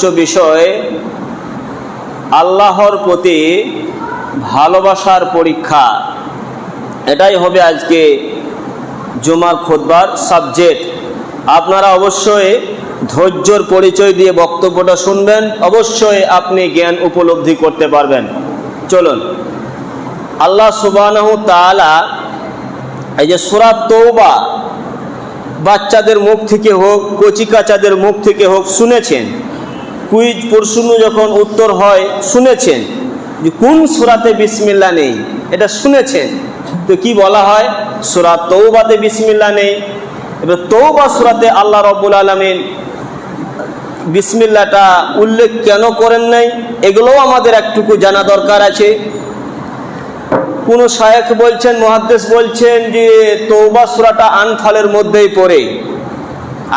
আলোচ্য বিষয় আল্লাহর প্রতি ভালোবাসার পরীক্ষা। এটাই হবে আজকে জুমার খোদবার সাবজেক্ট আপনারা অবশ্যই ধৈর্যর পরিচয় দিয়ে বক্তব্যটা শুনবেন। অবশ্যই আপনি জ্ঞান উপলব্ধি করতে পারবেন। চলুন। আল্লাহ সুবাহ তালা এই যে সুরাত তৌবা বাচ্চাদের মুখ থেকে হোক, কচি কাচাদের মুখ থেকে হোক শুনেছেন। কুইজ প্রশ্ন যখন উত্তর হয়, শুনেছেন? যে কোন সুরাতে বিসমিল্লা নেই? এটা শুনেছেন? তো কি বলা হয়? সুরা তৌবাতে বিসমিল্লা নেই। এবার তৌবা সুরাতে আল্লাহ রব্বুল আলমিন বিসমিল্লাটা উল্লেখ কেন করেন নাই? এগুলোও আমাদের একটুকু জানা দরকার আছে। কোন শায়েখ বলছেন মহাদ্দেশ বলছেন যে তৌবা সুরাটা আনফালের মধ্যেই পড়ে।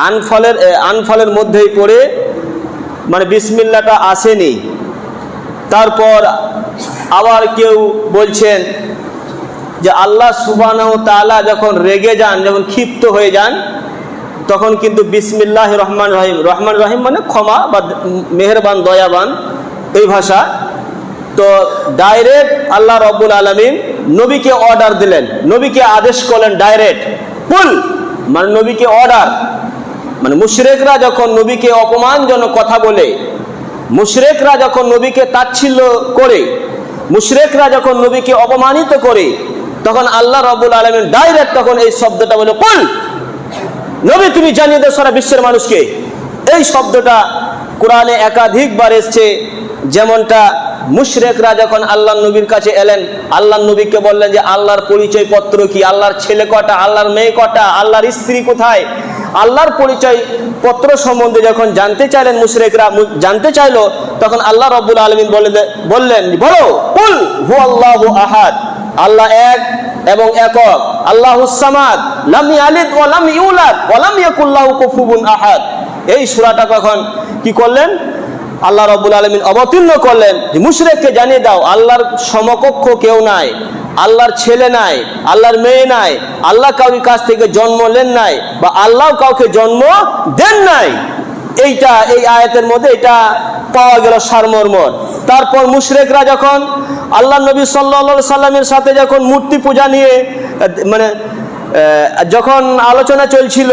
আনফালের আনফালের মধ্যেই পড়ে মানে বিসমিল্লাটা আসেনি। তারপর আবার কেউ বলছেন যে আল্লাহ সুবাহ তালা যখন রেগে যান, যখন ক্ষিপ্ত হয়ে যান, তখন কিন্তু বিসমিল্লাহ রহমান রহিম রহমান রহিম মানে ক্ষমা বা মেহেরবান, দয়াবান এই ভাষা। তো ডাইরেক্ট আল্লাহ রব্বুল আলমিন নবীকে অর্ডার দিলেন, নবীকে আদেশ করলেন ডাইরেক্ট কুল মানে নবীকে অর্ডার মানে মুশরেকরা যখন নবীকে অপমানজনক কথা বলে, মুশরেকরা যখন নবীকে তাচ্ছিল্য করে, মুশরেকরা যখন নবীকে অপমানিত করে, তখন আল্লাহ রব্বুল আলমিন ডাইরেক্ট তখন এই শব্দটা বলে কুল নবী, তুমি জানিয়ে দাও সারা বিশ্বের মানুষকে। এই শব্দটা কোরআনে একাধিকবার এসছে। যেমনটা মুশরেকরা যখন আল্লাহ নবীর কাছে এলেন আল্লাহ নবীকে বললেন যে, আল্লাহর পরিচয় পত্র কি? আল্লাহর ছেলে কটা? আল্লাহর মেয়ে কটা? আল্লাহর স্ত্রী কোথায়? আল্লাহর পরিচয় পত্র সম্বন্ধে যখন জানতে চাইলেন মুশরেকরা জানতে চাইল, তখন আল্লাহ রব্বুল আলমিন বললেন, বলো, কুল হু আল্লাহ আহাদ, আল্লাহ এক এবং একক, আল্লাহ সামাদ, লাম ইয়ালিদ ওয়া লাম ইউলাদ, ওয়া লাম ইয়াকুল্লাহু কুফুবুন আহাদ। এই সূরাটা কখন কি করলেন? আল্লাহ রব্বুল আলমিন অবতীর্ণ করলেন মুশরেককে জানিয়ে দাও, আল্লাহর সমকক্ষ কেউ নাই, আল্লাহর ছেলে নাই, আল্লাহর মেয়ে নাই, আল্লাহ কাউকে কাছ থেকে জন্ম নেন নাই বা আল্লাহ কাউকে জন্ম দেন নাই। এইটা, এই আয়াতের মধ্যে এটা পাওয়া গেল সারমর্মর। তারপর মুশরেকরা যখন আল্লাহ নবী সাল্লা সাল্লামের সাথে যখন মূর্তি পূজা নিয়ে মানে যখন আলোচনা চলছিল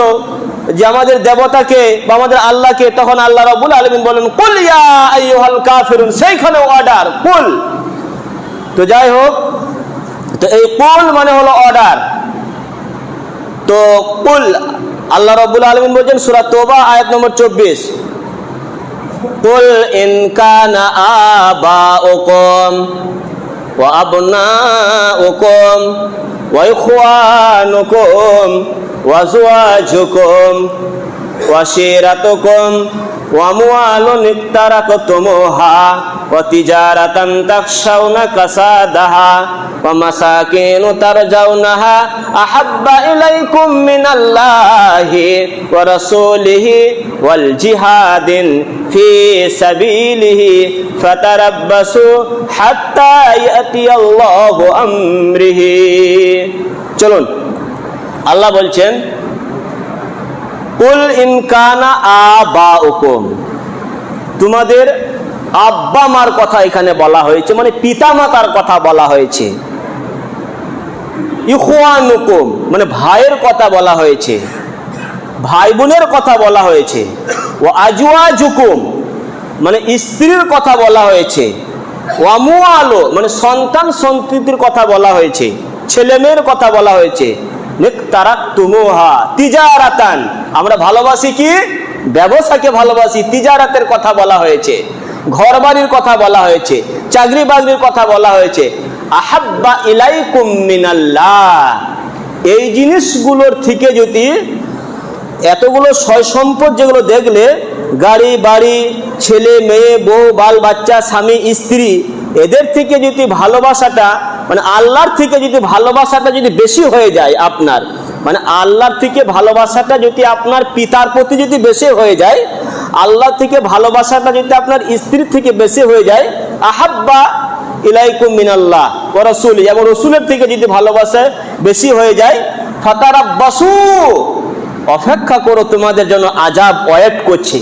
যে আমাদের দেবতাকে বা আমাদের আল্লাহকে তখন আল্লাহ রাবুল আলমিন বলেন, কুল সেইখানে অর্ডার কুল। তো যাই হোক, তো এই কুল মানে হলো অর্ডার তো কুল, আল্লাহ রব্বুল আলমিন বলছেন, সুরা তোবা, আয়াত নম্বর চব্বিশ। কুল ইন কানা আবাউকুম ওয়া আবনাউকুম ওয়া ইখওয়ানুকুম। ওয়া আজওয়াজুকুম ওয়া শিরাতুকুম ওয়া আমওয়ালুন ইক্তারাকতুমুহা ওয়া তিজারাতান তাখশাউনা কাসাদাহা, ওয়া মাসাকিন তারজাউনাহা, আহাব্বা ইলাইকুম মিনাল্লাহি ওয়া রাসূলিহি ওয়াল জিহাদিন ফি সাবিলিহি, ফাতারাব্বাসু হাত্তা ইয়াতিয়াল্লাহু আমরিহি। চলুন আল্লাহ বলছেন, কুল ইনকানা আবা উকুম তোমাদের আব্বা মার কথা এখানে বলা হয়েছে মানে পিতা মাতার কথা বলা হয়েছে। ইখওয়ানুকুম মানে ভাইয়ের কথা বলা হয়েছে। ভাই বোনের কথা বলা হয়েছে। ও আজওয়াজুকুম মানে স্ত্রীর কথা বলা হয়েছে। ওয়ামুয়ালো মানে সন্তান সন্ততির কথা বলা হয়েছে। ছেলে মেয়ের কথা বলা হয়েছে। তারাক তুমুহা তিজারাতান। আমরা ভালোবাসি কি? ব্যবসাকে ভালোবাসি। তিজারাতের কথা বলা হয়েছে। ঘর বাড়ির কথা বলা হয়েছে। চাকরি বাকরির কথা বলা হয়েছে। আহাব্বা ইলাইকুম মিনাল্লাহ। এই জিনিসগুলোর থেকে যদি এতগুলো সয় সম্পদ যেগুলো দেখলে, গাড়ি, বাড়ি, ছেলে, মেয়ে, বউ, বাল, বাচ্চা, স্বামী, স্ত্রী এদের থেকে যদি ভালোবাসাটা মানে আল্লাহর থেকে যদি ভালোবাসাটা যদি বেশি হয়ে যায় আপনার মানে আল্লাহর থেকে ভালোবাসাটা যদি আপনার পিতার প্রতি যদি বেশি হয়ে যায় আল্লাহ থেকে ভালোবাসাটা যদি আপনার স্ত্রীর থেকে বেশি হয়ে যায়, আহাব্বা ইলাইকুম মিনাল্লাহ ও রসুল এবং রসুলের থেকে যদি ভালোবাসা বেশি হয়ে যায়, ফাতারাব্বাসু, অপেক্ষা করো তোমাদের জন্য আজাব ওয়েট করছে।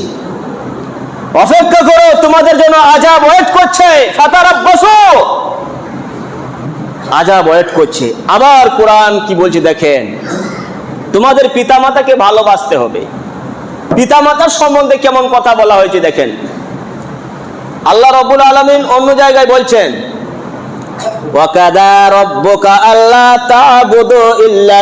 অপেক্ষা করো, তোমাদের জন্য আজাব ওয়েট করছে। আজাব ওয়েট করছে। আবার কোরআন কি বলছে দেখেন? তোমাদের পিতামাতাকে ভালোবাসতে হবে। পিতামাতার সম্বন্ধে কেমন কথা বলা হয়েছে দেখেন? আল্লাহ রবুল আলমিন অন্য জায়গায় বলছেন ইল্লা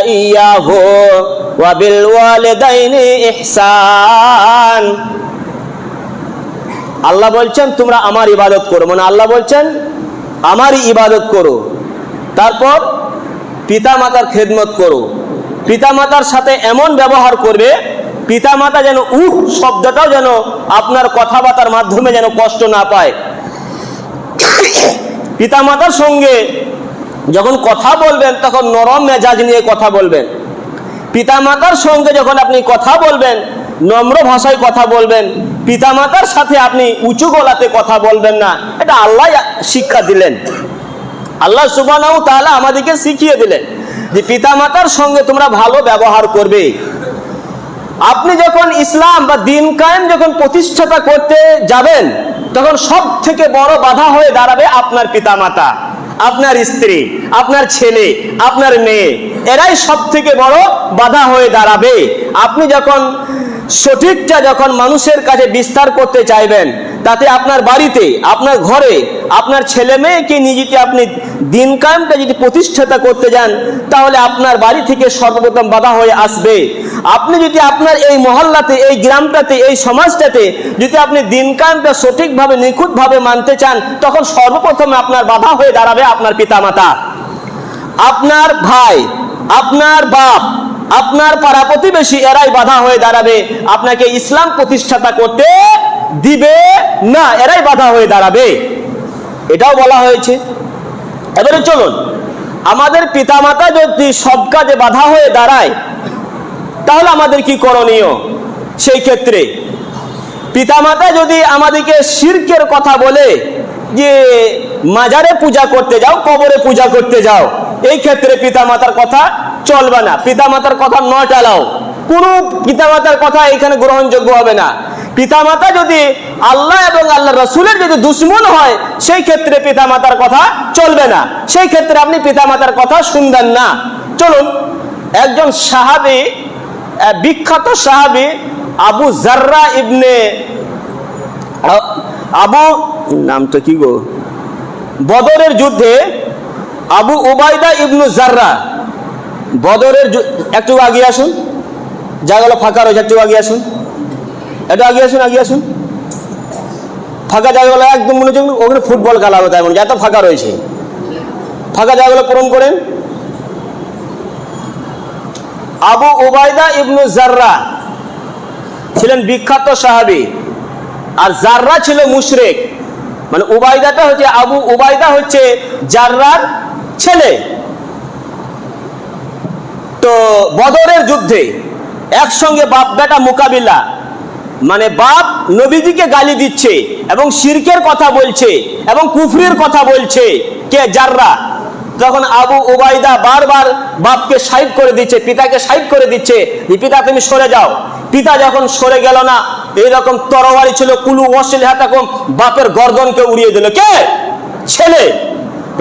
আল্লাহ বলছেন, তোমরা আমার ইবাদত করো। মানে আল্লাহ বলছেন, আমারই ইবাদত করো। তারপর পিতা মাতার খেদমত করো। পিতা মাতার সাথে এমন ব্যবহার করবে পিতা মাতা যেন উহ শব্দটাও যেন আপনার কথাবার্তার মাধ্যমে যেন কষ্ট না পায়। পিতামাতার সঙ্গে যখন কথা বলবেন, তখন নরম মেজাজ নিয়ে কথা বলবেন। পিতা মাতার সঙ্গে যখন আপনি কথা বলবেন নম্র ভাষায় কথা বলবেন, পিতামাতার সাথে আপনি উঁচু গলাতে কথা বলবেন না, এটা আল্লাহ শিক্ষা দিলেন। আল্লাহ সুবানাও তাহলে আমাদেরকে শিখিয়ে দিলেন যে পিতামাতার সঙ্গে তোমরা ভালো ব্যবহার করবে। আপনি যখন ইসলাম বা দিন কায়েম যখন প্রতিষ্ঠাতা করতে যাবেন, তখন সব থেকে বড় বাধা হয়ে দাঁড়াবে আপনার পিতামাতা, আপনার স্ত্রী, আপনার ছেলে, আপনার মেয়ে, এরাই সব থেকে বড় বাধা হয়ে দাঁড়াবে। আপনি যখন সঠিকটা যখন মানুষের কাছে বিস্তার করতে চাইবেন, তাতে আপনার বাড়িতে, আপনার ঘরে, আপনার ছেলে মেয়েকে নিয়ে যদি আপনি দিন কায়েমটা যদি প্রতিষ্ঠাতা করতে যান, তাহলে আপনার বাড়ি থেকে সর্বপ্রথম বাধা হয়ে আসবে। আপনি যদি আপনার এই মহল্লাতে, এই গ্রামটাতে, এই সমাজটাতে যদি আপনি দিন কায়েমটা সঠিকভাবে, নিখুঁতভাবে মানতে চান, তখন সর্বপ্রথমে আপনার বাধা হয়ে দাঁড়াবে আপনার পিতামাতা। আপনার ভাই, আপনার বাপ আপনার পাড়া প্রতিবেশী এরাই বাধা হয়ে দাঁড়াবে। আপনাকে ইসলাম প্রতিষ্ঠাতা করতে দিবে না, এরাই বাধা হয়ে দাঁড়াবে। এটাও বলা হয়েছে। এবারে চলুন, আমাদের পিতামাতা যদি সব কাজে বাধা হয়ে দাঁড়ায়, তাহলে আমাদের কি করণীয়? সেই ক্ষেত্রে পিতামাতা যদি আমাদেরকে শিরকের কথা বলে যে, মাজারে পূজা করতে যাও, কবরে পূজা করতে যাও, এই ক্ষেত্রে পিতামাতার কথা চলবে না। পিতামাতার কথা ন টালাও কোনো পিতামাতার কথা এখানে গ্রহণযোগ্য হবে না। পিতামাতা যদি আল্লাহ এবং আল্লাহ রসুলের যদি দুশ্মন হয়, সেই ক্ষেত্রে পিতামাতার কথা চলবে না। সেই ক্ষেত্রে আপনি পিতামাতার কথা শুনবেন না। চলুন, একজন সাহাবি বিখ্যাত সাহাবি আবু জাররা ইবনে আবু, নামটা কি গো? বদরের যুদ্ধে আবু উবাইদা ইবনু জাররা বদরের একটু আগে আসুন। জায়গাগুলো ফাঁকা রয়েছে, একটু আগে আসুন। একটু আগে আসুন আগে আসুন। ফাঁকা জায়গাগুলো একদম মনে হচ্ছে ওখানে ফুটবল খেলা হবে তাই এত ফাঁকা রয়েছে। ফাঁকা জায়গাগুলো পূরণ করেন। আবু ওবায়দা ইবনু জাররা ছিলেন বিখ্যাত সাহাবী, আর জাররা ছিল মুশরেক। মানে উবাইদাটা হচ্ছে, আবু উবাইদা হচ্ছে জাররার ছেলে। তো বদরের যুদ্ধে একসঙ্গে বাপ বেটা মোকাবিলা মানে বাপ নবীজিকে গালি দিচ্ছে এবং শিরকের কথা বলছে এবং কুফরির কথা বলছে কে জাররা। তখন আবু উবাইদা বারবার বাপকে সাইড করে দিচ্ছে, পিতাকে সাইড করে দিচ্ছে পিতা, তুমি সরে যাও। পিতা যখন সরে গেল না, এইরকম তরবারি ছিল, কুলু ওয়াসিল হাতাকম। বাপের গর্দনকে উড়িয়ে দিল। কে? ছেলে?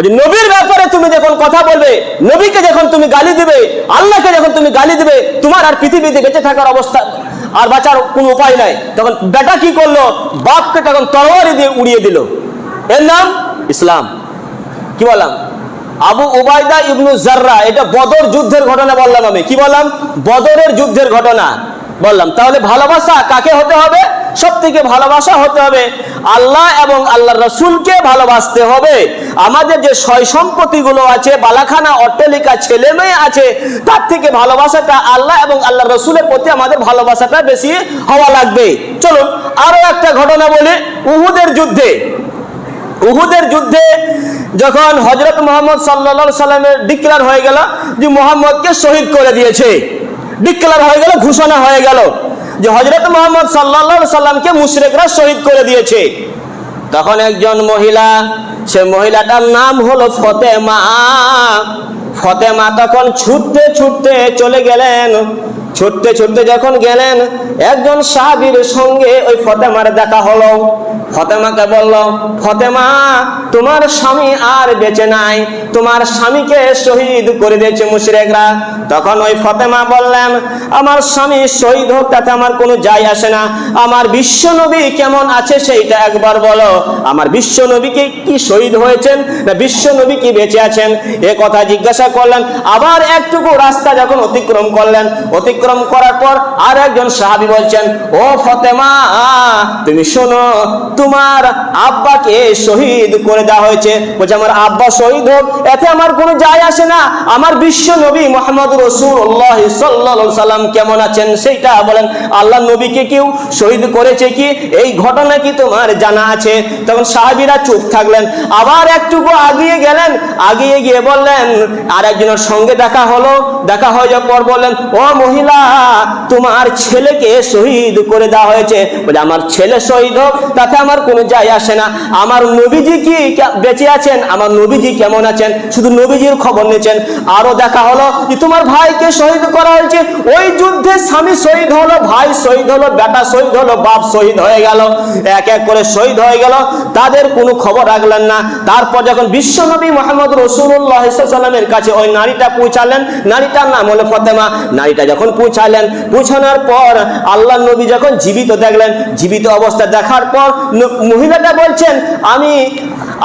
নবীর ব্যাপারে তুমি যখন কথা বলবে, নবীকে যখন তুমি গালি দিবে, আল্লাহকে যখন তুমি গালি দিবে, তোমার আর পৃথিবীতে বেঁচে থাকার অবস্থা আর বাঁচার কোনো উপায় নাই। তখন বেটা কি করল? বাপকে তখন তরবারি দিয়ে উড়িয়ে দিল। এর নাম? ইসলাম। কি বললাম? আবু উবাইদা ইবনু জাররা, এটা বদর যুদ্ধের ঘটনা বললাম আমি। কি বললাম? বদরের যুদ্ধের ঘটনা। বললাম, তাহলে ভালোবাসা কাকে হতে হবে? সব থেকে ভালোবাসা হতে হবে আল্লাহ এবং আল্লাহ রসুলকে ভালোবাসতে হবে। আমাদের যে সয় সম্পত্তিগুলো আছে, বালাখানা, অট্টালিকা, ছেলে মেয়ে আছে, তার থেকে ভালোবাসাটা আল্লাহ এবং আল্লাহ রসুলের প্রতি আমাদের ভালোবাসাটা বেশি হওয়া লাগবে। চলুন, আরও একটা ঘটনা বলি, উহুদের যুদ্ধে। উহুদের যুদ্ধে যখন হজরত মোহাম্মদ সাল্লা সাল্লামের ডিক্লার হয়ে গেল যে মোহাম্মদকে শহীদ করে দিয়েছে। ডিক্লার হয়ে গেল, ঘোষণা হয়ে গেল। যে হজরত মোহাম্মদ সাল্লা সাল্লামকে মুশরেকরা শহীদ করে দিয়েছে। তখন একজন মহিলা, সে মহিলাটার নাম হলো ফতেমা। ফতেমা তখন ছুটতে ছুটতে চলে গেলেন। ছুটতে ছুটতে যখন গেলেন, একজন সাহাবীর সঙ্গে ওই ফতেমার দেখা হলো। ফতেমাকে বলল, ফতেমা, তোমার স্বামী আর বেঁচে নাই। তোমার স্বামীকে শহীদ করে দিয়েছে মুশরেকরা। তখন ওই ফতেমা বললেন, আমার স্বামী শহীদ হোক, তাতে আমার কোনো যায় আসে না। আমার বিশ্ব নবী কেমন আছে সেইটা একবার বলো। আমার বিশ্ব নবীকে কি শহীদ হয়েছেন? না বিশ্ব নবী কি বেঁচে আছেন? এ কথা জিজ্ঞাসা করলেন। আবার একটুকু রাস্তা যখন অতিক্রম করলেন। অতিক্রম করার পর আর একজন সাহাবি বলছেন, ও ফতেমা, তুমি শোনো তোমার আব্বাকে শহীদ করে দেওয়া হয়েছে। বলছে, আমার আব্বা শহীদ হোক, এতে আমার কোনো যায় আসে না। আমার বিশ্ব নবী মোহাম্মদ রসুল্লাহ সাল্লা সাল্লাম কেমন আছেন সেইটা বলেন। আল্লাহ নবীকে কেউ শহীদ করেছে কি? এই ঘটনা কি তোমার জানা আছে? তখন সাহাবিরা চুপ থাকলেন। আবার একটুকু আগিয়ে গেলেন। আগিয়ে গিয়ে বললেন আর একজনের সঙ্গে দেখা হলো। দেখা হয়ে যাওয়ার পর বললেন, ও মহিলা, তোমার ছেলেকে শহীদ করে দেওয়া হয়েছে। বলে আমার ছেলে শহীদ হোক, তাতে আমার কোনো যায় আসে না। আমার নবীজি কি বেঁচে আছেন? আমার নবীজি কেমন আছেন? শুধু নবীজির খবর নিয়েছেন। আরও দেখা হলো যে তোমার ভাইকে শহীদ করা হয়েছে। ওই যুদ্ধে স্বামী শহীদ হলো, ভাই শহীদ হলো, বেটা শহীদ হলো, বাপ শহীদ হয়ে গেল। এক এক করে শহীদ হয়ে গেল। তাদের কোনো খবর রাখলেন না। তারপর যখন বিশ্বনবী মোহাম্মদ রসুল্লাহ সাল্লামের কাছে ওই নারীটা পৌঁছালেন, নারীটার নাম হলো ফতেমা। নারীটা যখন পৌঁছালেন, পৌঁছানোর পর আল্লাহ নবী যখন জীবিত দেখলেন, জীবিত অবস্থা দেখার পর মহিলাটা বলছেন, আমি,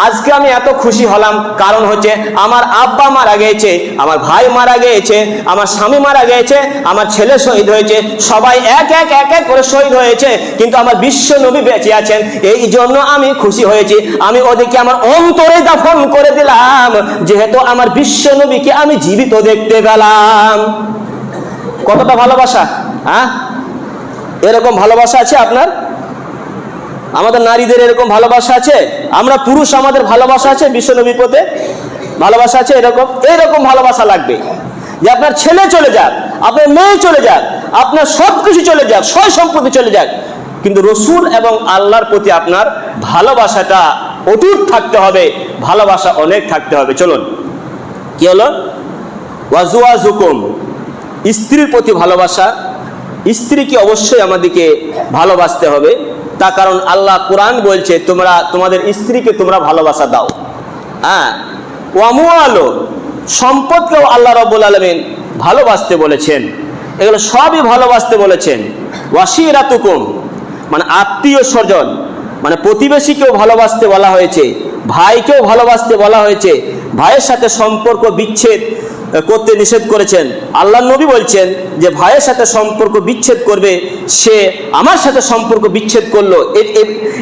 আজকে আমি এত খুশি হলাম। কারণ হচ্ছে, আমার আব্বা মারা গিয়েছে আমার ভাই মারা গিয়েছে আমার স্বামী মারা গিয়েছে আমার ছেলে শহীদ হয়েছে, সবাই এক এক এক এক করে শহীদ হয়েছে, কিন্তু আমার বিশ্ব নবী বেঁচে আছেন। এই জন্য আমি খুশি হয়েছি। আমি ওদেরকে আমার অন্তরে দাফন করে দিলাম। যেহেতু আমার বিশ্ব নবীকে আমি জীবিত দেখতে পেলাম। কতটা ভালোবাসা হ্যাঁ? এরকম ভালোবাসা আছে আপনার? আমাদের নারীদের এরকম ভালোবাসা আছে? আমরা পুরুষ, আমাদের ভালোবাসা আছে? বিশ্বনবী পথে ভালোবাসা আছে এরকম? এরকম ভালোবাসা লাগবে। যে আপনার ছেলে চলে যাক, আপনার মেয়ে চলে যাক, আপনার সব কিছু চলে যাক, সয় সম্পত্তি চলে যাক। কিন্তু রসুল এবং আল্লাহর প্রতি আপনার ভালোবাসাটা অটুট থাকতে হবে, ভালোবাসা অনেক থাকতে হবে। চলুন। কি হলো? ওয়াজুয়া জুকুম স্ত্রীর প্রতি ভালোবাসা, স্ত্রীকে অবশ্যই আমাদেরকে ভালোবাসতে হবে। তার কারণ আল্লাহ কোরআন বলছে, তোমরা, তোমাদের স্ত্রীকে তোমরা ভালোবাসা দাও। হ্যাঁ? ওয়ামু আলো সম্পদকেও আল্লাহ রব্বুল আলমিন ভালোবাসতে বলেছেন। এগুলো সবই ভালোবাসতে বলেছেন। ওয়াসিরাতুকুম মানে আত্মীয় স্বজন মানে প্রতিবেশীকেও ভালোবাসতে বলা হয়েছে, ভাইকেও ভালোবাসতে বলা হয়েছে, ভাইয়ের সাথে সম্পর্ক বিচ্ছেদ করতে নিষেধ করেছেন। আল্লাহ নবী বলছেন যে, ভাইয়ের সাথে সম্পর্ক বিচ্ছেদ করবে, সে আমার সাথে সম্পর্ক বিচ্ছেদ করল।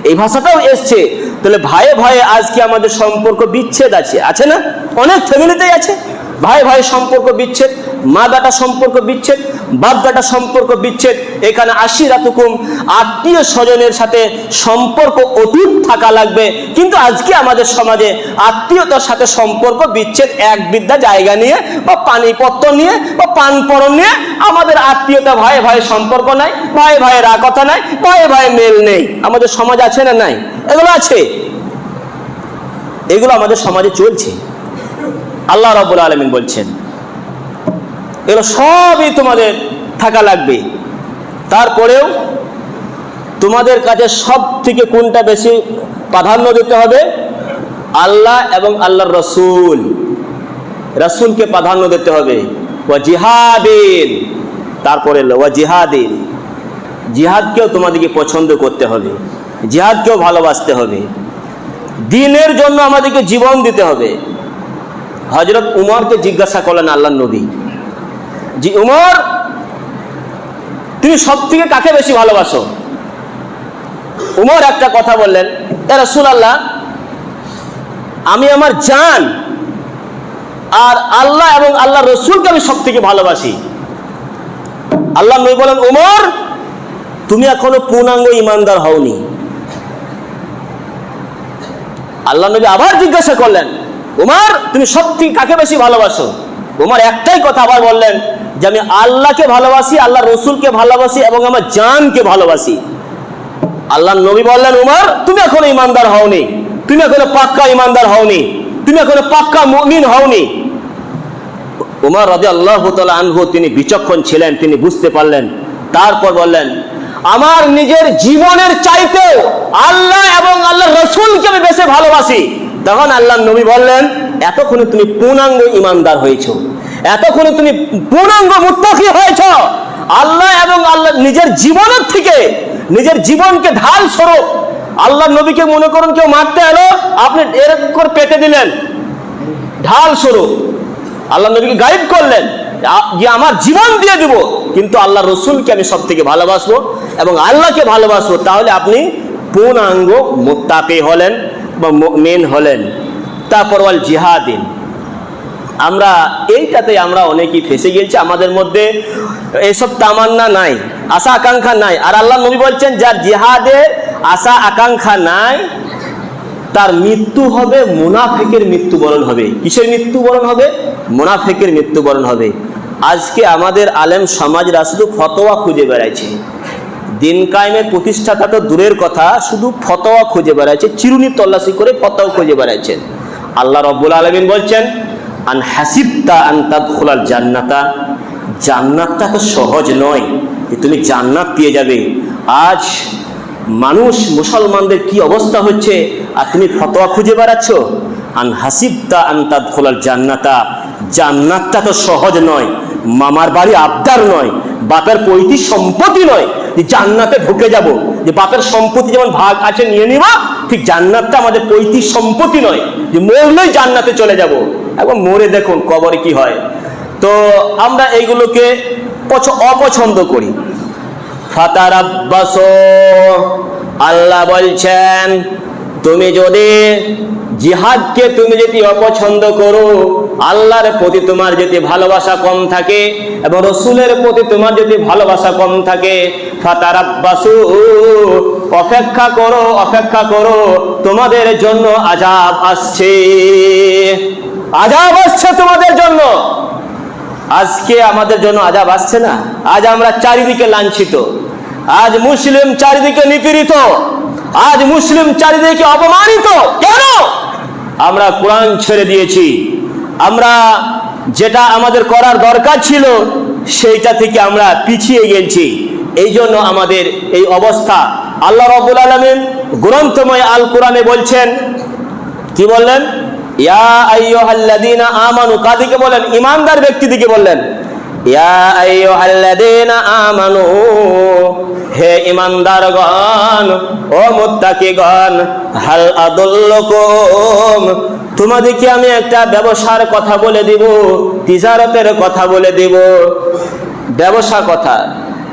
এই ভাষাটাও এসছে। তাহলে ভাইয়ে ভাইয়ে আজকে আমাদের সম্পর্ক বিচ্ছেদ আছে? আছে না? অনেক ফ্যামিলিতেই আছে। ভাই ভাই সম্পর্ক বিচ্ছেদ মা বেটা সম্পর্ক বিচ্ছেদ বাপ সম্পর্ক বিচ্ছেদ। এখানে আশিরাতুকুম আত্মীয় স্বজনের সাথে সম্পর্ক অটুট থাকা লাগবে। কিন্তু আজকে আমাদের সমাজে আত্মীয়তার সাথে সম্পর্ক বিচ্ছেদ এক বিদ্যা জায়গা নিয়ে বা পানিপত্র নিয়ে বা পানপরণ নিয়ে আমাদের আত্মীয়তা ভাই ভাই সম্পর্ক নাই ভাই ভাইয়ের কথা নাই ভাই ভাই মেল নেই। আমাদের সমাজ আছে না নাই? এগুলো আছে। এগুলো আমাদের সমাজে চলছে। আল্লাহ রাব্বুল আলামিন বলছেন এগুলো সবই তোমাদের থাকা লাগবে। তারপরেও তোমাদের কাছে সব থেকে কোনটা বেশি প্রাধান্য দিতে হবে? আল্লাহ এবং আল্লাহর রসুল। রসুলকে প্রাধান্য দিতে হবে। ও জিহাদিন। তারপরে ও জিহাদিন। জিহাদকেও তোমাদেরকে পছন্দ করতে হবে। জিহাদকেও ভালোবাসতে হবে। দিনের জন্য আমাদেরকে জীবন দিতে হবে। হজরত উমরকে জিজ্ঞাসা করলেন আল্লাহ নবী। জি, উমর, তুমি সব থেকে কাকে বেশি ভালোবাসো? উমর একটা কথা বললেন, এ রসুল আল্লাহ আমি আমার জান আর আল্লাহ এবং আল্লাহ রসুলকে আমি সব থেকে ভালোবাসি। আল্লাহ নবী বলেন, উমর, তুমি এখনও পূর্ণাঙ্গ ইমানদার হওনি। আল্লাহ নবী আবার জিজ্ঞাসা করলেন, উমার, তুমি সত্যি কাকে বেশি ভালোবাসো? উমার একটাই কথা আবার বললেন যে আমি আল্লাহকে ভালোবাসি, আল্লাহ রসুলকে ভালোবাসি এবং আমার জানকে ভালোবাসি। আল্লাহ নবী বললেন, উমার, তুমি এখনও ইমানদার হওনি। তুমি এখনও পাক্কা ইমানদার হওনি। তুমি এখনও পাক্কা মুমিন হওনি। উমর রাজি আল্লাহ আনহু তিনি বিচক্ষণ ছিলেন, তিনি বুঝতে পারলেন। তারপর বললেন, আমার নিজের জীবনের চাইতেও আল্লাহ এবং আল্লাহ রসুলকে আমি বেশি ভালোবাসি। তখন আল্লাহ নবী বললেন, এতক্ষণে তুমি পূর্ণাঙ্গ ইমানদার হয়েছ। এতক্ষণে তুমি পূর্ণাঙ্গ মুত্তাকি হয়েছ। আল্লাহ এবং আল্লাহ নিজের জীবনের থেকে, নিজের জীবনকে ঢাল স্বরূপ আল্লাহ নবীকে মনে করুন কেউ মারতে এলো, আপনি এরকম করে পেতে দিলেন। ঢাল স্বরূপ। আল্লাহ নবীকে গাইড করলেন যে আমার জীবন দিয়ে দিব, কিন্তু আল্লাহ রসুলকে আমি সব থেকে ভালোবাসবো এবং আল্লাহকে ভালোবাসবো, তাহলে আপনি পূর্ণাঙ্গ মোত্তাপে হলেন বা মেন হলেন। তারপর বল জিহাদিন। আমরা, এইটাতে আমরা অনেকেই ফেসে গেছি আমাদের মধ্যে এসব তামান্না নাই, আশা আকাঙ্ক্ষা নাই। আর আল্লাহ নবী বলছেন, যার জিহাদের আশা আকাঙ্ক্ষা নাই, তার মৃত্যু হবে, মুনাফেকের মৃত্যুবরণ হবে। কিসের মৃত্যুবরণ হবে? মুনাফেকের মৃত্যুবরণ হবে। আজকে আমাদের আলেম সমাজরা শুধু ফতোয়া খুঁজে বেড়াইছে। দিন কায়েমের প্রতিষ্ঠাতা তো দূরের কথা, শুধু ফতোয়া খুঁজে বেড়াচ্ছে চিরুনি তল্লাশি করে ফতোয়া খুঁজে বেড়াচ্ছেন আল্লাহ রব্বুল আলমিন বলছেন আন হাসিবতা আন তাদখুলাল জান্নাতা। জান্নাতটা তো সহজ নয় যে তুমি জান্নাত পেয়ে যাবে। আজ মানুষ, মুসলমানদের কি অবস্থা হচ্ছে? আর তুমি ফতোয়া খুঁজে বেড়াচ্ছ? আন হাসিবতা আন্তাদ খোলার জান্নাতা। জান্নাতটা তো সহজ নয়, মামার বাড়ি আবদার নয়, বাপের পৈতৃক সম্পত্তি নয় যে জান্নাতে ঢুকে যাব। যে বাপের সম্পত্তি যেমন ভাগ আছে, নিয়ে নিবা, ঠিক জান্নাতটা আমাদের পৈতৃক সম্পত্তি নয় যে মরলেই জান্নাতে চলে যাব। এবং মরে দেখুন কবরে কি হয়। তো আমরা এইগুলোকে পছ- অপছন্দ করি। ফাতারাব্বাসো, আল্লাহ বলছেন, তুমি যদি জিহাদকে তুমি যদি অপছন্দ করো, আল্লাহর প্রতি তোমার যদি ভালোবাসা কম থাকে এবং রসুলের প্রতি তোমার যদি ভালোবাসা কম থাকে, ফাতারাব্বাসু, অপেক্ষা করো অপেক্ষা করো, তোমাদের জন্য আজাব আসছে। আজাব আসছে তোমাদের জন্য। আজকে আমাদের জন্য আজাব আসছে না? আজ আমরা চারিদিকে লাঞ্ছিত। আজ মুসলিম চারিদিকে নিপীড়িত। আজ মুসলিম চারিদিকে অপমানিত। কেন? আমরা কোরআন ছেড়ে দিয়েছি। আমরা যেটা আমাদের করার দরকার ছিল, সেইটা থেকে আমরা পিছিয়ে গেছি। এই জন্য আমাদের এই অবস্থা। আল্লাহ রবুল আলমিন গ্রন্থময় আল কোরআনে বলছেন, কি বললেন? ইয়া আইয়ুহাল্লাযীনা আমানু বলেন? ইমানদার ব্যক্তি দিকে বললেন, ইয়া আমানু, হে ও তোমাদেরকে আমি একটা ব্যবসার কথা বলে দিব, তিজারতের কথা বলে দিব। ব্যবসা কথা।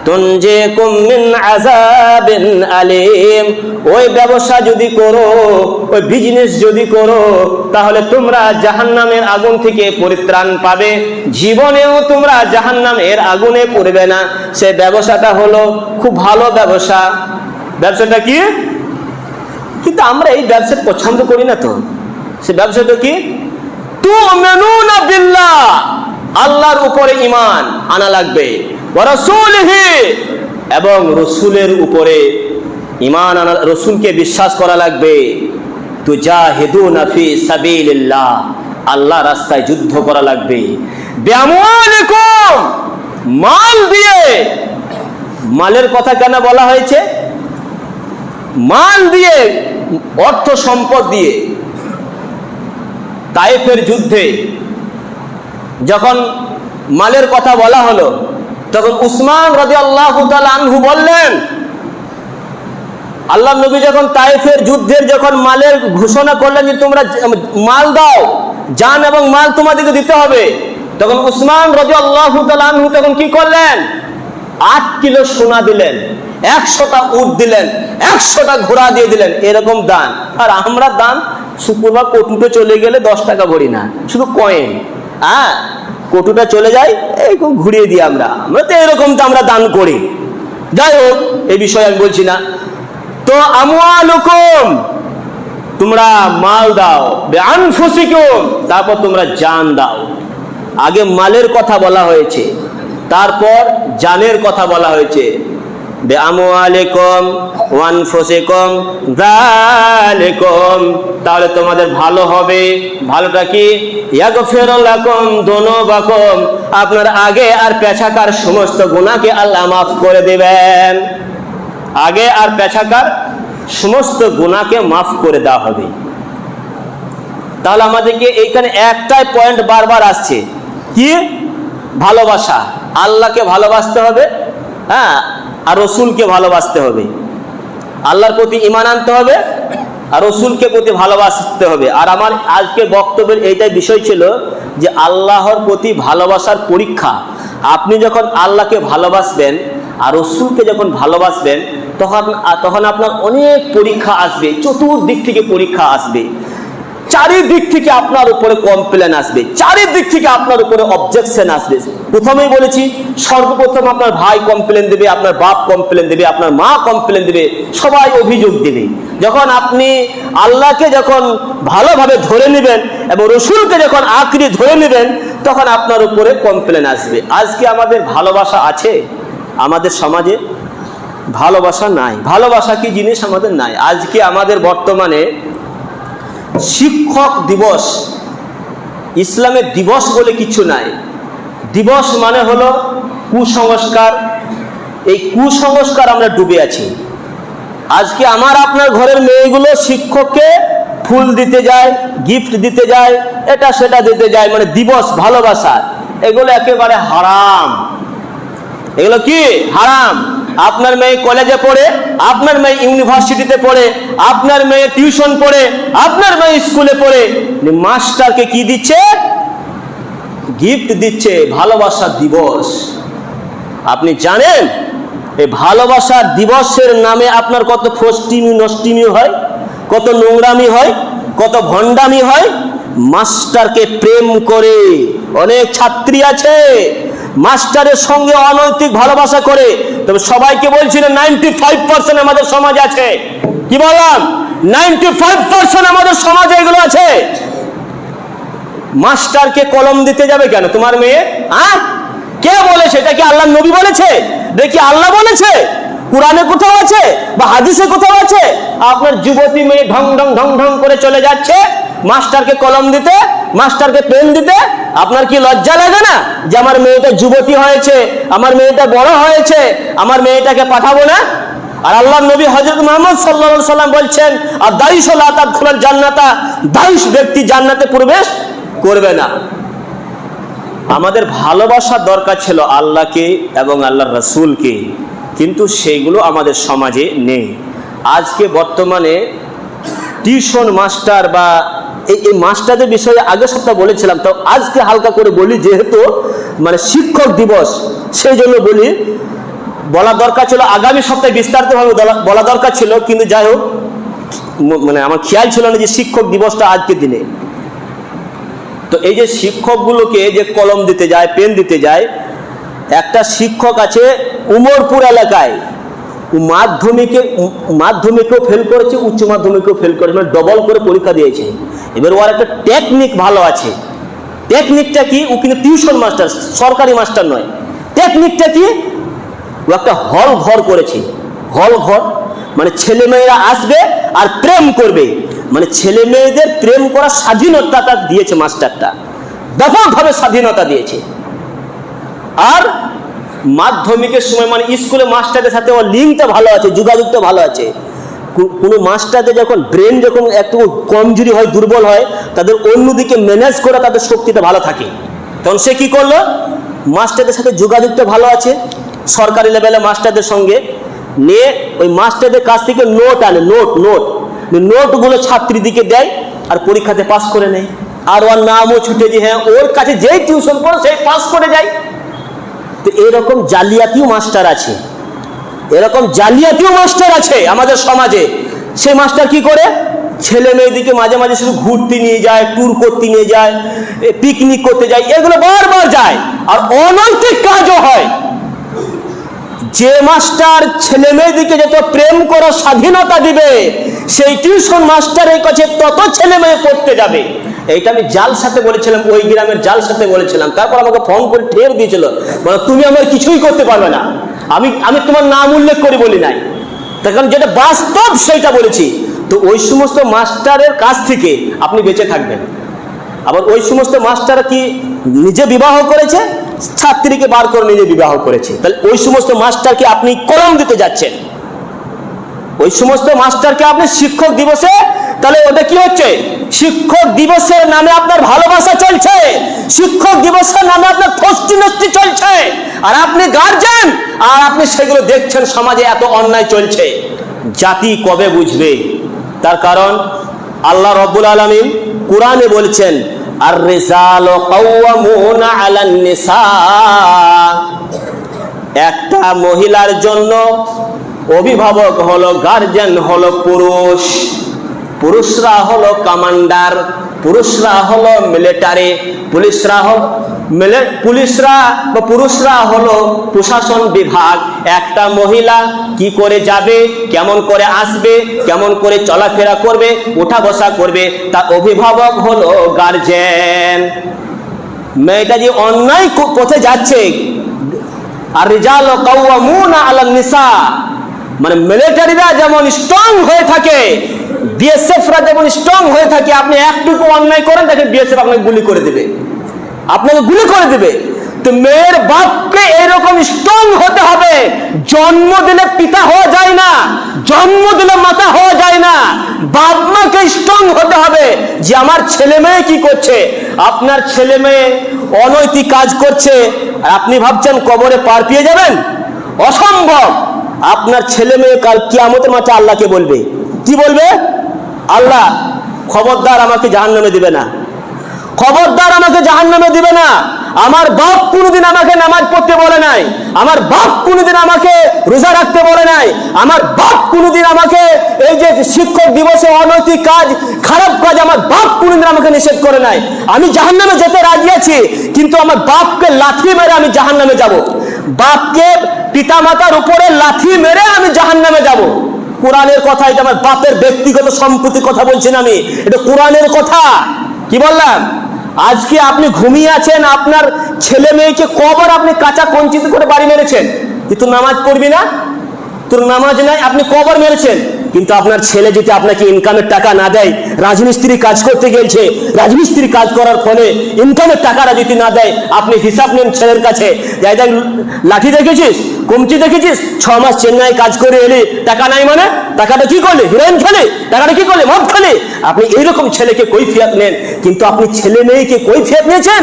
তুনজে কুমিন আযাবিন আলিম। ওই ব্যবসা যদি করো, ওই বিজনেস যদি করো, তাহলে তোমরা জাহান্নামের আগুন থেকে পরিত্রাণ পাবে। জীবনেও তোমরা জাহান্নামের আগুনে পড়বে না। সে ব্যবসাটা হলো খুব ভালো ব্যবসা। ব্যবসাটা কি? কিন্তু আমরা এই ব্যবসা পছন্দ করি না তো। সে ব্যবসাটা কি? তুমিনুনা বিল্লাহ। আল্লাহর উপরে ঈমান আনা লাগবে। এবং রসুলের উপরে ইমান আনা রসুলকে বিশ্বাস করা লাগবে। তুজাহিদুনা ফি সাবিলিল্লাহ। আল্লাহ রাস্তায় যুদ্ধ করা লাগবে। মাল দিয়ে। মালের কথা কেন বলা হয়েছে? মাল দিয়ে, অর্থ সম্পদ দিয়ে। তাইফের যুদ্ধে। যখন মালের কথা বলা হলো তখন উসমান রাজি আল্লাহ আনহু বললেন, আল্লাহ নবী যখন তাইফের যুদ্ধের যখন মালের ঘোষণা করলেন যে তোমরা মাল দাও জান এবং মাল তোমাদেরকে দিতে হবে, তখন উসমান রাজি আল্লাহ আনহু তখন কি করলেন? আট কিলো সোনা দিলেন, একশোটা উট দিলেন, একশোটা ঘোড়া দিয়ে দিলেন, এরকম দান। আর আমরা দান শুক্রবার কটুতে চলে গেলে দশ টাকা ভরি না, শুধু কয়েন হ্যাঁ? কটুটা চলে যায় এরকম ঘুরিয়ে দিই আমরা। আমরা তো এরকম তো আমরা দান করি। যাই হোক, এই বিষয়ে আমি বলছি না। তো আমওয়ালুকুম, তোমরা মাল দাও আনফুসিকুম তারপর তোমরা জান দাও। আগে মালের কথা বলা হয়েছে, তারপর জানের কথা বলা হয়েছে। বেআমওয়ালিকুম, ওয়ানফুসিকুম, যালিকুম। তাহলে তোমাদের ভালো হবে। ভালোটা কি? ইয়াগফিরু লাকুম দুনুবাকুম। আপনার আগে আর পেছাকার সমস্ত গুনাহকে আল্লাহ মাফ করে দিবেন। আগে আর পেছাকার সমস্ত গুনাহকে মাফ করে দেওয়া হবে। তাহলে আমাদেরকে এইখানে একটাই পয়েন্ট বারবার আসছে। কি? ভালোবাসা। আল্লাহকে ভালোবাসতে হবে। হ্যাঁ? আর রসুলকে ভালোবাসতে হবে। আল্লাহর প্রতি ইমান আনতে হবে, আর রসুলকে প্রতি ভালোবাসতে হবে। আর আমার আজকে বক্তব্যের এইটাই বিষয় ছিল যে আল্লাহর প্রতি ভালোবাসার পরীক্ষা। আপনি যখন আল্লাহকে ভালোবাসবেন, আর রসুলকে যখন ভালোবাসবেন, তখন তখন আপনার অনেক পরীক্ষা আসবে, চতুর্দিক থেকে পরীক্ষা আসবে। চারিদিক থেকে আপনার উপরে কমপ্লেন আসবে, চারিদিক থেকে আপনার উপরে অবজেকশন আসবে। প্রথমেই বলেছি, সর্বপ্রথম আপনার ভাই কমপ্লেন দেবে, আপনার বাপ কমপ্লেন দেবে, আপনার মা কমপ্লেন দেবে, সবাই অভিযোগ দেবে। যখন আপনি আল্লাহকে যখন ভালোভাবে ধরে নেবেন এবং রসুলকে যখন আঁকড়ে ধরে নেবেন, তখন আপনার উপরে কমপ্লেন আসবে। আজকে আমাদের ভালোবাসা আছে? আমাদের সমাজে ভালোবাসা নাই। ভালোবাসা কি জিনিস? আমাদের নাই। আজকে আমাদের বর্তমানে শিক্ষক দিবস। ইসলামের দিবস বলে কিছু নাই। দিবস মানে হলো কুসংস্কার। এই কুসংস্কার আমরা ডুবে আছি। আজকে আমার আপনার ঘরের মেয়েগুলো শিক্ষককে ফুল দিতে যায় গিফট দিতে যায়, এটা সেটা দিতে যায় মানে দিবস, ভালোবাসা। এগুলো একেবারে হারাম। এগুলো কি? হারাম। আপনার মেয়ে কলেজে পড়ে, আপনার মেয়ে ইউনিভার্সিটিতে পড়ে, আপনার মেয়ে টিউশন পড়ে, আপনার মেয়ে স্কুলে পড়ে মাস্টারকে কি দিচ্ছে? গিফট দিচ্ছে ভালোবাসা দিবস। আপনি জানেন, এই ভালোবাসার দিবসের নামে আপনার কত ফষ্টিমি, নষ্টিমি হয়, কত নোংরামি হয়, কত ভণ্ডামি হয়। মাস্টারকে প্রেম করে অনেক ছাত্রী আছে, মাস্টারের সঙ্গে অনৈতিক ভালোবাসা করে তবে সবাইকে বলছি নাইনটি ফাইভ পার্সেন্ট আমাদের সমাজ আছে। কি বললাম? নাইনটি ফাইভ পার্সেন্ট আমাদের সমাজে এগুলো আছে। মাস্টারকে কলম দিতে যাবে কেন? তোমার মেয়ে? হ্যাঁ কে বলেছে এটা কি আল্লাহ নবী বলেছে? দেখি আল্লাহ বলেছে? কোরআনে কোথাও আছে বা হাদিসে কোথাও আছে? আপনার যুবতী মেয়ে ঢং ঢং ঢং ঢং করে চলে যাচ্ছে, মাস্টারকে কলম দিতে মাস্টারকে পেন দিতে আপনার কি লজ্জা লাগে না যে আমার মেয়েটা যুবতী হয়েছে, আমার মেয়েটা বড় হয়েছে, আমার মেয়েটাকে পাঠাবো না? আর আল্লাহ নবী হজরত মোহাম্মদ সাল্লা সাল্লাম বলছেন, আর দাইশ লাতাত খোলার জান্নাতা দাইশ ব্যক্তি জান্নাতে প্রবেশ করবে না। আমাদের ভালোবাসার দরকার ছিল আল্লাহকে এবং আল্লাহর রসুলকে, কিন্তু সেইগুলো আমাদের সমাজে নেই। আজকে বর্তমানে টিউশন মাস্টার বা এই এই মাস্টারদের বিষয়ে আগের সপ্তাহ বলেছিলাম। তো আজকে হালকা করে বলি, যেহেতু মানে শিক্ষক দিবস, সেই জন্য বলি, বলা দরকার ছিল, আগামী সপ্তাহে বিস্তারিতভাবে বলা- দরকার ছিল, কিন্তু যাই হোক মানে আমার খেয়াল ছিল না যে শিক্ষক দিবসটা আজকের দিনে। তো এই যে শিক্ষকগুলোকে যে কলম দিতে যায়, পেন দিতে যায়, একটা শিক্ষক আছে উমরপুর এলাকায়। মাধ্যমিকে মাধ্যমিকেও ফেল করেছে, উচ্চ মাধ্যমিকেও ফেল করেছে মানে ডবল করে পরীক্ষা দিয়েছে। এবার ওর একটা টেকনিক ভালো আছে। টেকনিকটা কি? ও কিন্তু টিউশন মাস্টার সরকারি মাস্টার নয়। টেকনিকটা কি? ও একটা হল ঘর করেছে। হল ঘর মানে ছেলে মেয়েরা আসবে আর প্রেম করবে। মানে ছেলে মেয়েদের প্রেম করার স্বাধীনতাটা দিয়েছে মাস্টারটা ব্যাপকভাবে স্বাধীনতা দিয়েছে। আর মাধ্যমিকের সময় মানে স্কুলে মাস্টারদের সাথে ওর লিঙ্কটা ভালো আছে, যোগাযোগটা ভালো আছে। কোনো মাস্টারদের যখন ব্রেন যখন একটু কমজোরি হয়, দুর্বল হয়, তাদের অন্যদিকে ম্যানেজ করা তাদের শক্তিটা ভালো থাকে। তখন সে কী করল? মাস্টারদের সাথে যোগাযোগটা ভালো আছে, সরকারি লেভেলে মাস্টারদের সঙ্গে। নিয়ে ওই মাস্টারদের কাছ থেকে নোট আনে নোট নোট নোটগুলো ছাত্রীদিকে দেয় আর পরীক্ষাতে পাস করে নেয়। আর ওর নামও ছুটে যে হ্যাঁ ওর কাছে যেই টিউশন পড়ো সেই পাস করে যায়। তো এরকম জালিয়াতিও মাস্টার আছে। এরকম জালিয়াতিও মাস্টার আছে আমাদের সমাজে। সে মাস্টার কি করে? ছেলে মেয়েদিকে মাঝে মাঝে শুধু ঘুরতে নিয়ে যায় ট্যুর করতে নিয়ে যায় পিকনিক করতে যায়, এগুলো বারবার যায়। আর অনৈতিক কাজও হয়। যে মাস্টার ছেলে মেয়েদিকে যত প্রেম করার স্বাধীনতা দিবে, সেই টিউশন মাস্টারের কাছে তত ছেলে মেয়ে পড়তে যাবে। এইটা আমি জাল সাথে বলেছিলাম, ওই গ্রামের জাল সাথে বলেছিলাম। তারপর আমাকে ফোন করে ঠের দিয়েছিল মানে তুমি আমার কিছুই করতে পারবে না। আমি আমি তোমার নাম উল্লেখ করে বলি নাই। তার কারণ যেটা বাস্তব সেটা বলেছি। তো ওই সমস্ত মাস্টারের কাছ থেকে আপনি বেঁচে থাকবেন। আবার ওই সমস্ত মাস্টার কি নিজে বিবাহ করেছে? ছাত্রীকে বার করে নিজে বিবাহ করেছে। তাহলে ওই সমস্ত মাস্টারকে আপনি কলম দিতে যাচ্ছেন? ওই সমস্ত মাস্টারকে আপনি শিক্ষক দিবসে, তাহলে ওটা কি হচ্ছে? শিক্ষক দিবসের নামে আপনার ভালোবাসা চলছে। শিক্ষক দিবসের নামে আপনার ফষ্টি নষ্টি চলছে। আর আপনি গার্জেন আর আপনি সেগুলো দেখছেন সমাজে এত অন্যায় চলছে। জাতি কবে বুঝবে? তার কারণ আল্লাহ রব্বুল আলমিন কোরআনে বলছেন আর রেজাল একটা মহিলার জন্য অভিভাবক হলো গার্জেন হলো পুরুষ। পুরুষরা হলো কমান্ডার পুরুষরা হলো মিলিটারি পুলিশরা হল পুলিশরা বা পুরুষরা হলো প্রশাসন বিভাগ। একটা মহিলা কি করে যাবে, কেমন করে আসবে, কেমন করে চলাফেরা করবে, ওঠা বসা করবে তার অভিভাবক হলো গার্জেন মেয়েটা যে অন্যায় পথে যাচ্ছে। আর রিজাল কাউয়ামুনা আলান নিসা। মানে মিলিটারিরা যেমন স্ট্রং হয়ে থাকে বিএসএফরা যেমন স্ট্রং হয়ে থাকে, আপনি একটুকু অন্যায় করেন, দেখেন বিএসএফ আপনাকে গুলি করে দেবে। আপনাকে গুলি করে দেবে। তো মেয়ের বাপকে এরকম স্ট্রং হতে হবে জন্ম দিলে পিতা হওয়া যায় না জন্ম দিলে মাতা হওয়া যায় না। বাপ মাকে স্ট্রং হতে হবে যে আমার ছেলে মেয়ে কি করছে? আপনার ছেলে মেয়ে অনৈতিক কাজ করছে, আর আপনি ভাবছেন কবরে পার পেয়ে যাবেন? অসম্ভব। আপনার ছেলে মেয়ে কাল কিয়ামতের মাঠে আল্লাহকে বলবে। কি বলবে? আল্লাহ, খবরদার আমাকে জাহান্নামে দিবে না। খবরদার আমাকে জাহান নামে দিবে না। আমার বাপ কোনোদিন আমাকে নামাজ পড়তে বলে নাই। আমার বাপ কোনোদিন আমাকে রোজা রাখতে বলে নাই। আমার বাপ কোনোদিন আমাকে এই যে শিক্ষক দিবসে অনৈতিক কাজ, খারাপ কাজ আমার বাপ কোনোদিন আমাকে নিষেধ করে নাই। আমি জাহান নামে যেতে রাজি আছি, কিন্তু আমার বাপকে লাথি মেরে আমি জাহান নামে যাব। বাপকে পিতা মাতার উপরে লাথি মেরে আমি জাহান নামে যাব। কোরআনের কথা, এটা আমার বাপের ব্যক্তিগত সম্পত্তির কথা বলছি না আমি। এটা কোরআনের কথা। কি বললাম? আজকে আপনি ঘুমিয়ে আছেন, আপনার ছেলে মেয়েকে কবার আপনি কাঁচা কঞ্চিত করে বাড়ি মেরেছেন। তুই নামাজ পড়বি না? তোর নামাজ নাই, আপনি কবার মেরেছেন? কিন্তু আপনার ছেলে যদি আপনাকে ইনকামের টাকা না দেয়, রাজমিস্ত্রি কাজ করতে গেছে রাজমিস্ত্রি কাজ করার ফলে ইনকামের টাকাটা যদি না দেয়, আপনি হিসাব নেন ছেলের কাছে। যাই দেখ লাঠি দেখেছিস? কমচি দেখেছিস? ছ মাস চেন্নাই কাজ করে এলি, টাকা নাই মানে? টাকাটা কি করলে? হিরোইন খেলে? টাকাটা কি করলে? মদ খেলে? আপনি এইরকম ছেলেকে কই কৈফিয়াত নেন, কিন্তু আপনি ছেলে মেয়েকে কই কৈফিয়াত নিয়েছেন?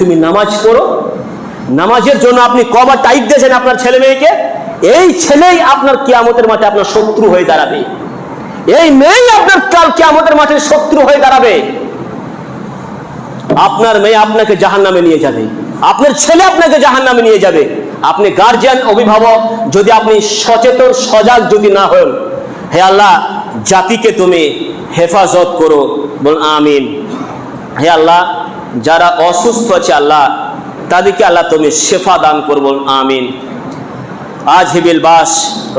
তুমি নামাজ পড়ো। নামাজের জন্য আপনি কবার টাইট দিয়েছেন আপনার ছেলে মেয়েকে? এই ছেলেই আপনার কিয়ামতের মাঠে আপনার শত্রু হয়ে দাঁড়াবে। এই মেয়েই আপনার কাল কিয়ামতের মাঠে শত্রু হয়ে দাঁড়াবে। আপনার মেয়ে আপনাকে জাহান নামে নিয়ে যাবে। আপনার ছেলে আপনাকে জাহান নামে নিয়ে যাবে। আপনি গার্জিয়ান অভিভাবক, যদি আপনি সচেতন, সজাগ যদি না হন, হে আল্লাহ, জাতিকে তুমি হেফাজত করো। বল আমিন। হে আল্লাহ, যারা অসুস্থ আছে আল্লাহ, তাদেরকে আল্লাহ তুমি শেফা দান করব আমিন। আজ হিবিল বাস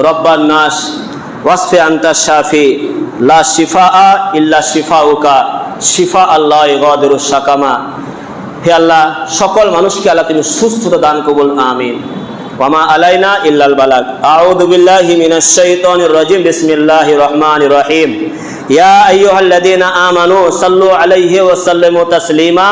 রব্বান নাস ওয়াসফে আন্তা শাফি লা শিফা আ ইল্লা শিফা উকা শিফা আল্লাহ গদের সাকামা হে আল্লাহ সকল মানুষকে আল্লাহ তুমি সুস্থতা দান কবুল আমিন ওয়ামা আলাইনা ইল্লাল বালাগ আউযু বিল্লাহি মিনাশ শাইতানির রাজিম বিসমিল্লাহির রহমানির রহিম ইয়া আইয়ুহাল্লাযীনা আমানু সাল্লু আলাইহি ওয়া সাল্লিমু তাসলিমা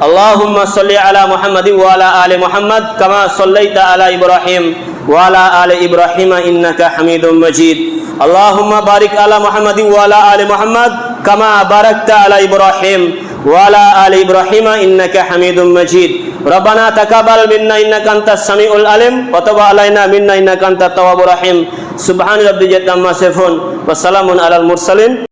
اللهم صل على محمد وعلى آل محمد كما صليت على إبراهيم وعلى آل إبراهيم إنك حميد مجيد اللهم بارك على محمد وعلى آل محمد كما باركت على إبراهيم وعلى آل إبراهيم إنك حميد مجيد ربنا تقبل منا إنك أنت السميع العليم وتب علينا منا إنك أنت التواب الرحيم سبحان ربي جل عما يصفون وسلام على المرسلين